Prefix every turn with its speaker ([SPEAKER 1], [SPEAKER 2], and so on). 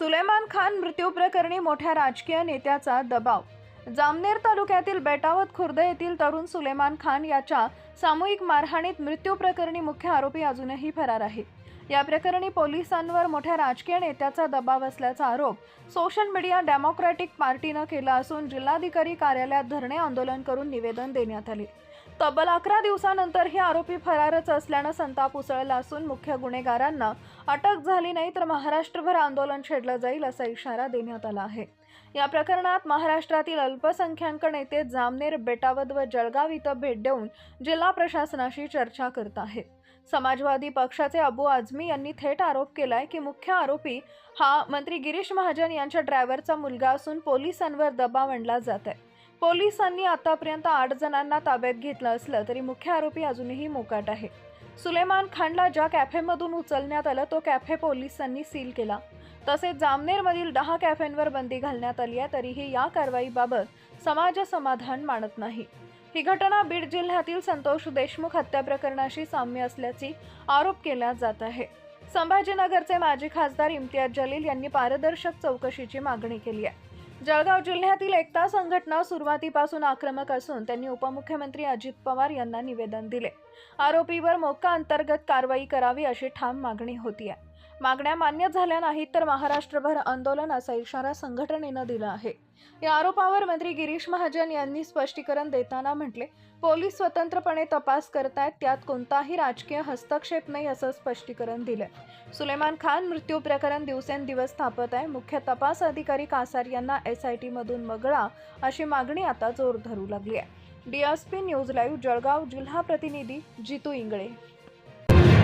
[SPEAKER 1] सुलेमान खान मृत्यू प्रकरणी मोठ्या राजकीय नेत्याचा दबाव जामनेर तालुक्यातील बेटावत खुर्द येथील तरुण सुलेमान खान याच्या सामूहिक मारहाणीत मृत्यू प्रकरणी मुख्य आरोपी अजूनही फरार आहे. या प्रकरणी पोलिसांवर मोठ्या राजकीय नेत्याचा दबाव असल्याचा आरोप सोशल मीडिया डेमोक्रॅटिक पार्टीनं केला असून जिल्हाधिकारी कार्यालयात धरणे आंदोलन करून निवेदन देण्यात आले. तब्बल अकरा दिवसानंतर हे आरोपी फरारच असल्यानं संताप उसळला असून मुख्य गुन्हेगारांना अटक झाली नाही तर महाराष्ट्रभर आंदोलन छेडलं जाईल असा इशारा देण्यात आला आहे. या प्रकरणात महाराष्ट्रातील अल्पसंख्याक नेते जामनेर बेटावद व जळगाव इथं भेट देऊन जिल्हा प्रशासनाशी चर्चा करत आहेत. समाजवादी पक्षाचे अबू आझमी यांनी थेट आरोप केलाय की मुख्य आरोपी हा मंत्री गिरीश महाजन यांच्या ड्रायव्हरचा मुलगा असून पोलिसांवर दबाव आणला जात आहे. पोलिसांनी आतापर्यंत आठ जणांना ताब्यात घेतलं असलं तरी मुख्य आरोपी अजूनही मोकाट आहे. सुलेमान खानला ज्या कॅफेमधून उचलण्यात आलं तो कॅफे पोलिसांनी सील केला. तसेच जामनेरमधील दहा कॅफेंवर बंदी घालण्यात आली आहे तरीही या कारवाईबाबत समाज समाधान मानत नाही. ही घटना बीड जिल्ह्यातील संतोष देशमुख हत्या प्रकरणाशी साम्य असल्याची आरोप केला जात आहे. संभाजीनगरचे माजी खासदार इम्तियाज जलील यांनी पारदर्शक चौकशीची मागणी केली आहे. जळगाव जिल्ह्यातील एकता संघटना सुरुवातीपासून आक्रमक असून त्यांनी उपमुख्यमंत्री अजित पवार यांना निवेदन दिले. आरोपीवर मोक्का अंतर्गत कारवाई करावी अशी ठाम मागणी होती आहे मागण्या मान्य झाल्या नाहीत तर महाराष्ट्रभर आंदोलन असा इशारा संघटनेनं दिला आहे. या आरोपावर मंत्री गिरीश महाजन यांनी स्पष्टीकरण देताना म्हटले पोलीस स्वतंत्रपणे तपास करतायत त्यात कोणताही राजकीय हस्तक्षेप नाही असं स्पष्टीकरण दिलं सुलेमान खान मृत्यू प्रकरण दिवसेंदिवस थापत आहे. मुख्य तपास अधिकारी कासार यांना एस आय टीमधून वगळा अशी मागणी आता जोर धरू लागली आहे. डीएसपी न्यूज लाईव्ह जळगाव जिल्हा प्रतिनिधी जितू इंगळे.